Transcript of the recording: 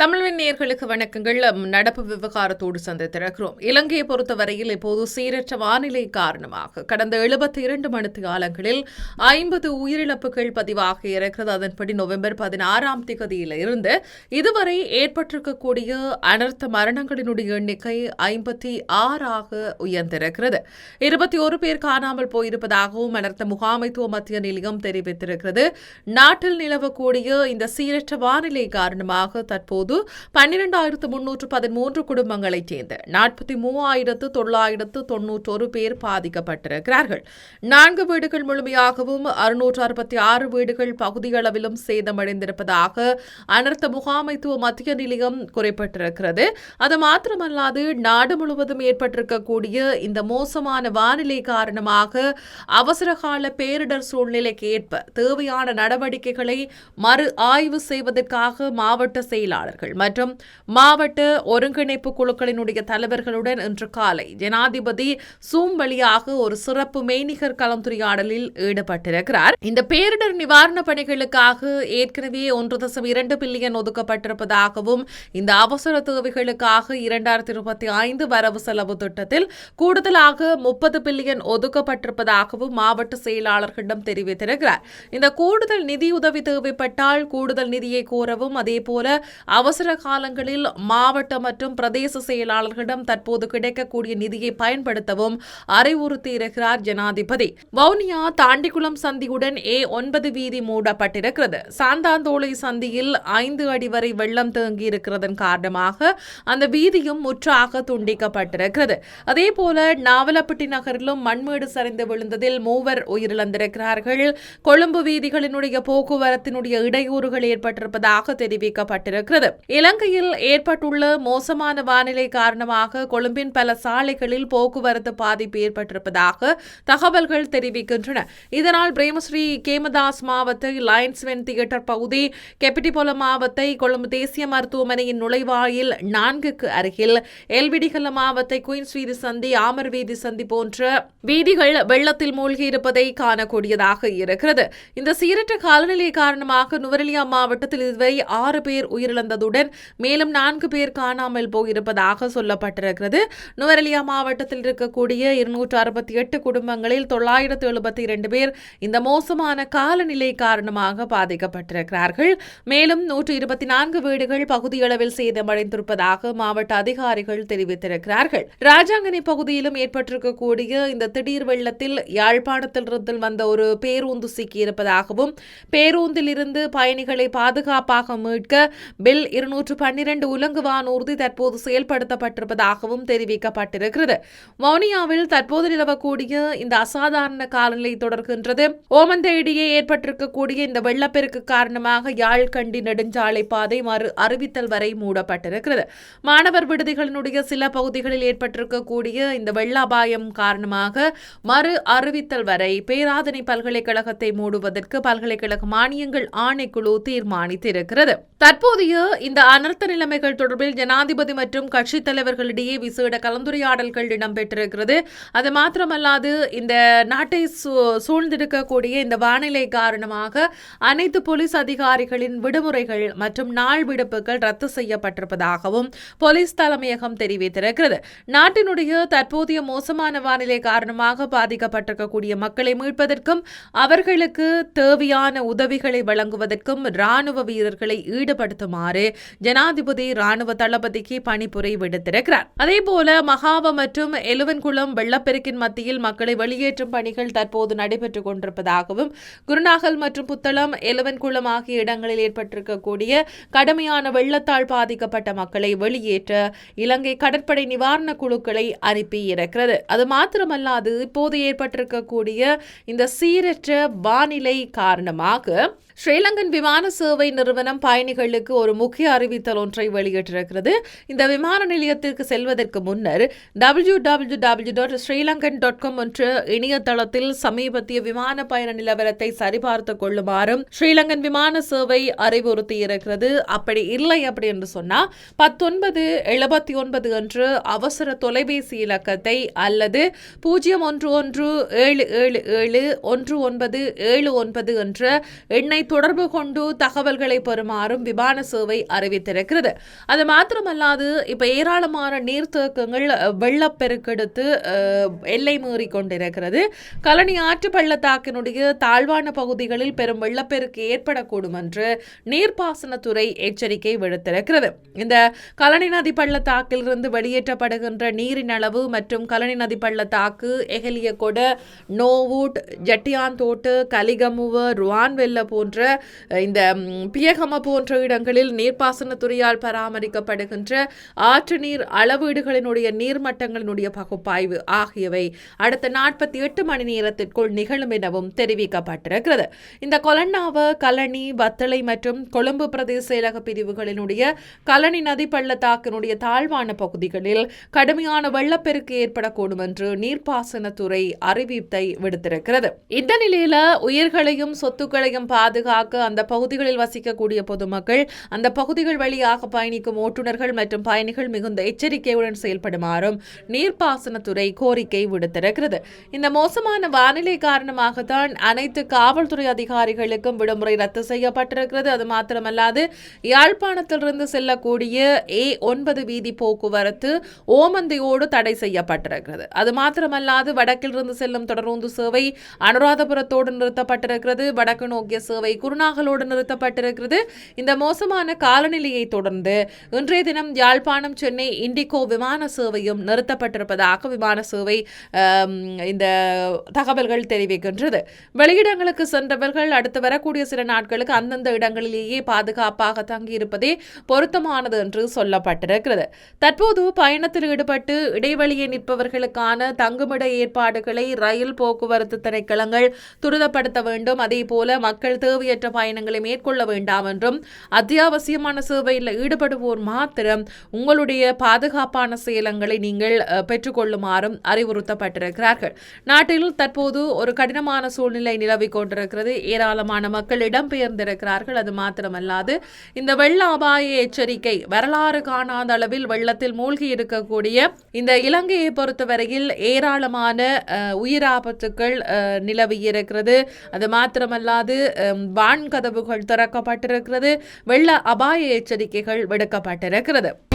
தமிழ்வின் நேயர்களுக்கு வணக்கங்கள். நடப்பு விவகாரத்தோடு சந்தித்திருக்கிறோம். இலங்கையை பொறுத்தவரையில் இப்போது சீரற்ற வானிலை காரணமாக கடந்த எழுபத்தி இரண்டு மணி காலங்களில் ஐம்பது உயிரிழப்புகள் பதிவாக இருக்கிறது. அதன்படி நவம்பர் பதினாறாம் திகதியில் இருந்து இதுவரை ஏற்பட்டிருக்கக்கூடிய அனர்த்த மரணங்களினுடைய எண்ணிக்கை ஐம்பத்தி ஆறாக உயர்ந்திருக்கிறது. இருபத்தி ஒரு பேர் காணாமல் போயிருப்பதாகவும் அனர்த்த முகாமைத்துவ மத்திய நிலையம் தெரிவித்திருக்கிறது. நாட்டில் நிலவக்கூடிய இந்த சீரற்ற வானிலை காரணமாக தற்போது பன்னிரண்டாயிரத்து முன்னூற்று பதிமூன்று குடும்பங்களைச் சேர்ந்த நாற்பத்தி மூவாயிரத்து தொள்ளாயிரத்து தொன்னூற்றொரு பேர் பாதிக்கப்பட்டிருக்கிறார்கள். நான்கு வீடுகள் முழுமையாகவும் அறுநூற்று அறுபத்தி ஆறு வீடுகள் பகுதியளவிலும் சேதமடைந்திருப்பதாக அனர்த்த முகாமைத்துவ மத்திய நிலையம் குறிப்பிட்டிருக்கிறது. அது மாத்திரமல்லாது நாடு முழுவதும் ஏற்பட்டிருக்கக்கூடிய இந்த மோசமான வானிலை காரணமாக அவசரகால பேரிடர் சூழ்நிலைக்கு ஏற்ப தேவையான நடவடிக்கைகளை மறு ஆய்வு செய்வதற்காக மாவட்ட செயலாளர் செயலாளர்கள் மற்றும் மாவட்ட ஒருங்கிணைப்பு குழுக்களினுடைய தலைவர்களுடன் இன்று காலை ஜனாதிபதி சூம் வழியாக ஒரு சிறப்பு மெய்நிகர் கலந்துரையாடலில் ஈடுபட்டிருக்கிறார். இந்த பேரிடர் நிவாரணப் பணிகளுக்காக ஏற்கனவே ஒன்று தசம் இரண்டு பில்லியன் ஒதுக்கப்பட்டிருப்பதாகவும் இந்த அவசர தேவைகளுக்காக இரண்டாயிரத்தி இருபத்தி ஐந்து வரவு செலவு திட்டத்தில் கூடுதலாக முப்பது பில்லியன் ஒதுக்கப்பட்டிருப்பதாகவும் மாவட்ட செயலாளர்களிடம் தெரிவித்திருக்கிறார். இந்த கூடுதல் நிதி உதவி தேவைப்பட்டால் கூடுதல் நிதியை கோரவும் அதேபோல அவசர காலங்களில் மாவட்ட மற்றும் பிரதேச செயலாளர்களிடம் தற்போது கிடைக்கக்கூடிய நிதியை பயன்படுத்தவும் அறிவுறுத்தியிருக்கிறார் ஜனாதிபதி. வவுனியா தாண்டிக்குளம் சந்தியுடன் ஏ ஒன்பது வீதி மூடப்பட்டிருக்கிறது. சாந்தாந்தோளை சந்தியில் ஐந்து அடி வரை வெள்ளம் தேங்கி இருக்கிறதன் காரணமாக அந்த வீதியும் முற்றாக துண்டிக்கப்பட்டிருக்கிறது. அதே போல நாவலப்பட்டி நகரிலும் மண்மேடு சரிந்து விழுந்ததில் மூவர் உயிரிழந்திருக்கிறார்கள். கொழும்பு வீதிகளினுடைய போக்குவரத்தினுடைய இடையூறுகள் ஏற்பட்டிருப்பதாக தெரிவிக்கப்பட்டிருக்கிறது. இலங்கையில் ஏற்பட்டுள்ள மோசமான வானிலை காரணமாக கொழும்பின் பல சாலைகளில் போக்குவரத்து பாதிப்பு ஏற்பட்டிருப்பதாக தகவல்கள் தெரிவிக்கின்றன. இதனால் பிரேமஸ்ரீ கேமதாஸ் மாவத்தை லயன்ஸ்வென் தியேட்டர் பகுதி கெப்பிட்டிபோல மாவத்தை கொழும்பு தேசிய மருத்துவமனையின் நுழைவாயில் நான்குக்கு அருகில் எல்விடிகல மாவத்தை குயின்ஸ் வீதி சந்தி ஆமர் வீதி சந்தி போன்ற வீதிகள் வெள்ளத்தில் மூழ்கி இருப்பதை காணக்கூடியதாக இருக்கிறது. இந்த சீரற்ற காலநிலை காரணமாக நுவரெலியா மாவட்டத்தில் இதுவரை ஆறு பேர் உயிரிழந்தது உயிரிழந்ததுடன் மேலும் நான்கு பேர் காணாமல் போயிருப்பதாக சொல்லப்பட்டிருக்கிறது. நுவரெலியா மாவட்டத்தில் இருக்கக்கூடிய இருநூற்று அறுபத்தி எட்டு குடும்பங்களில் தொள்ளாயிரத்து எழுபத்தி இரண்டு பேர் இந்த மோசமான காலநிலை காரணமாக பாதிக்கப்பட்டிருக்கிறார்கள். மேலும் நூற்று இருபத்தி நான்கு வீடுகள் பகுதியளவில் சேதமடைந்திருப்பதாக மாவட்ட அதிகாரிகள் தெரிவித்திருக்கிறார்கள். ராஜாங்கனி பகுதியிலும் ஏற்பட்டிருக்கக்கூடிய இந்த திடீர் வெள்ளத்தில் யாழ்ப்பாணத்திலிருந்து வந்த ஒரு பேருந்து சிக்கியிருப்பதாகவும் பேருந்திலிருந்து பயணிகளை பாதுகாப்பாக மீட்க பில் இருநூற்று பன்னிரண்டு உலங்கு வானூர்தி தற்போது செயல்படுத்தப்பட்டிருப்பதாகவும் தெரிவிக்கப்பட்டிருக்கிறது. வவுனியாவில் தற்போது நிலவக்கூடிய இந்த அசாதாரண காலநிலை தொடர்கின்றது. ஓமந்தேடியே ஏற்பட்டிருக்கக்கூடிய இந்த வெள்ளப்பெருக்கு காரணமாக யாழ்கண்டி நெடுஞ்சாலை பாதை மறு அறிவித்தல் வரை மூடப்பட்டிருக்கிறது. மாணவர் விடுதிகளினுடைய சில பகுதிகளில் ஏற்பட்டிருக்கக்கூடிய இந்த வெள்ள அபாயம் காரணமாக மறு அறிவித்தல் வரை பேராதனை பல்கலைக்கழகத்தை மூடுவதற்கு பல்கலைக்கழக மானியங்கள் ஆணைக்குழு தீர்மானித்திருக்கிறது. தற்போதைய இந்த அனர்த்த நிலைமைகள் தொடர்பில் ஜனாதிபதி மற்றும் கட்சித் தலைவர்களிடையே விசேட கலந்துரையாடல்கள் இடம்பெற்றிருக்கிறது. அது மாத்திரமல்லாது இந்த நாட்டை சூ- சூழ்ந்திருக்கக்கூடிய இந்த வானிலை காரணமாக அனைத்து போலீஸ் அதிகாரிகளின் விடுமுறைகள் மற்றும் நாள் விடுப்புகள் ரத்து செய்யப்பட்டிருப்பதாகவும் போலீஸ் தலைமையகம் தெரிவித்திருக்கிறது. நாட்டினுடைய தற்போதைய மோசமான வானிலை காரணமாக பாதிக்கப்பட்டிருக்கக்கூடிய மக்களை மீட்பதற்கும் அவர்களுக்கு தேவையான உதவிகளை வழங்குவதற்கும் ராணுவ வீரர்களை ஈடுபடுத்துமாறு ஜனாதிபதி ராணுவ தளபதிக்கு பணிபுரி விடுத்திருக்கிறார். அதே போல மகாவ மற்றும் எலுவன்குளம் வெள்ளப்பெருக்கின் மத்தியில் மக்களை வெளியேற்றும் பணிகள் தற்போது நடைபெற்றுக் கொண்டிருப்பதாகவும் குருநாகல் மற்றும் புத்தளம் எலுவன்குளம் ஆகிய இடங்களில் ஏற்பட்டிருக்கக்கூடிய கடுமையான வெள்ளத்தால் பாதிக்கப்பட்ட மக்களை வெளியேற்ற இலங்கை கடற்படை நிவாரண குழுக்களை அனுப்பியிருக்கிறது. அது மாத்திரமல்லாது இப்போது ஏற்பட்டிருக்கக்கூடிய இந்த சீரற்ற வானிலை காரணமாக ஸ்ரீலங்கன் விமான சேவை நிறுவனம் பயணிகளுக்கு ஒரு முக்கிய அறிவித்தல் ஒன்றை வெளியிட்டிருக்கிறது. இந்த விமான நிலையத்திற்கு செல்வதற்கு முன்னர் W W W dot SriLankan dot com என்ற இணையதளத்தில் சமீபத்திய விமான பயண நிலவரத்தை சரிபார்த்துக் கொள்ளுமாறும் ஸ்ரீலங்கன் விமான சேவை அறிவுறுத்தியிருக்கிறது. அப்படி இல்லை அப்படி என்று சொன்னால் பத்தொன்பது எழுபத்தி ஒன்பது என்று அவசர தொலைபேசி இலக்கத்தை அல்லது பூஜ்ஜியம் ஒன்று ஒன்று ஏழு ஏழு ஏழு ஒன்று ஒன்பது ஏழு ஒன்பது என்ற எண்ணை தொடர்பு கொண்டு தகவல்களை பெறுமாறும் விமான சேவை அறிவித்திருக்கிறது. அது மாத்திரமல்லாது இப்போ ஏராளமான நீர்த்தேக்கங்கள் வெள்ளப்பெருக்கெடுத்து எல்லை மீறி கொண்டிருக்கிறது. கலனி ஆற்று பள்ளத்தாக்கினுடைய தாழ்வான பகுதிகளில் பெரும் வெள்ளப்பெருக்கு ஏற்படக்கூடும் என்று நீர்ப்பாசனத்துறை எச்சரிக்கை விடுத்திருக்கிறது. இந்த கலனி நதி பள்ளத்தாக்கிலிருந்து வெளியேற்றப்படுகின்ற நீரின் அளவு மற்றும் கலனி நதி பள்ளத்தாக்கு எகலியகொட நோவூட் ஜட்டியாந்தோட்டு கலிகமுவ ருவான்வெல்ல போன்ற இந்த பியகம போன்ற இடங்களில் நீர்ப்பாசனத்துறையால் பராமரிக்கப்படுகின்ற ஆற்று நீர் அளவீடுகளினுடைய நீர்மட்டங்களினுடைய பகுப்பாய்வு ஆகியவை அடுத்த நாற்பத்தி எட்டு மணி நேரத்திற்குள் நிகழும் எனவும் தெரிவிக்கப்பட்டிருக்கிறது. இந்த கொலன்னாவ கலனி வத்தளை மற்றும் கொழும்பு பிரதேச செயலக பிரிவுகளினுடைய கலனி நதி பள்ளத்தாக்கினுடைய தாழ்வான பகுதிகளில் கடுமையான வெள்ளப்பெருக்கு ஏற்படக்கூடும் என்று நீர்ப்பாசனத்துறை அறிவிப்பை விடுத்திருக்கிறது. இந்த நிலையில உயிர்களையும் சொத்துக்களையும் பாதுகாக்க அந்த பகுதிகளில் வசிக்கக்கூடிய பொதுமக்கள் அந்த பகுதிகள் வழியாக பயணிக்கும் ஓட்டுநர்கள் மற்றும் பயணிகள் மிகுந்த எச்சரிக்கையுடன் செயல்படுமாறும் நீர்ப்பாசனத்துறை கோரிக்கை விடுத்திருக்கிறது. இந்த மோசமான வானிலை காரணமாகத்தான் அனைத்து காவல்துறை அதிகாரிகளுக்கும் விடுமுறை ரத்து செய்யப்பட்டிருக்கிறது. அது மாத்திரமல்லாது யாழ்ப்பாணத்திலிருந்து செல்லக்கூடிய ஏ ஒன்பது வீதி போக்குவரத்து ஓமந்தையோடு தடை செய்யப்பட்டிருக்கிறது. அது மாத்திரமல்லாது வடக்கிலிருந்து செல்லும் தொடர்ந்து சேவை அனுராதபுரத்தோடு நிறுத்தப்பட்டிருக்கிறது. வடக்கு நோக்கிய சேவை குருநாகலோடு நிறுத்தப்பட்டிருக்கிறது. இந்த மோசமான காலநிலையை தொடர்ந்து இன்றைய தினம் யாழ்ப்பாணம் சென்னை இண்டிகோ விமான சேவையும் நிறுத்தப்பட்டிருப்பதாக விமான சேவை இந்த தகவல்கள் தெரிவிக்கின்றது. வெளியிடங்களுக்கு சென்றவர்கள் அடுத்து வரக்கூடிய சில நாட்களுக்கு அந்தந்த இடங்களிலேயே பாதுகாப்பாக தங்கியிருப்பதே பொருத்தமானது என்று சொல்லப்பட்டிருக்கிறது. தற்போது பயணத்தில் ஈடுபட்டு இடைவெளியை நிற்பவர்களுக்கான தங்குமிட ஏற்பாடுகளை ரயில் போக்குவரத்து திணைக்களங்கள் துரிதப்படுத்த வேண்டும். அதே போல மக்கள் தேவையற்ற பயணங்களை மேற்கொள்ள வேண்டாம் என்றும் அத்தியாவசியமான சேவையில் ஈடுபடுவோர் மாத்திரம் உங்களுடைய பாதுகாப்பான சேலங்களை நீங்கள் பெற்றுக்கொள்ளுமாறும் அறிவுறுத்தப்பட்டிருக்கிறார்கள். நாட்டில் தற்போது ஒரு கடினமான சூழ்நிலை நிலவிக் கொண்டிருக்கிறது. ஏராளமான மக்கள் இடம்பெயர்ந்திருக்கிறார்கள் அது மாத்திரமல்லாது இந்த வெள்ள அபாய எச்சரிக்கை வரலாறு காணாத அளவில் வெள்ளத்தில் மூழ்கி இருக்கக்கூடிய இந்த இலங்கையை பொறுத்தவரையில் ஏராளமான உயிராபத்துக்கள் நிலவி இருக்கிறது. அது மாத்திரமல்லாது வான் கதவுகள் திறக்கப்பட்டிருக்கிறது. வெள்ள அபாய எச்சரிக்கைகள் விடுக்கப்பட்டிருக்கிறது.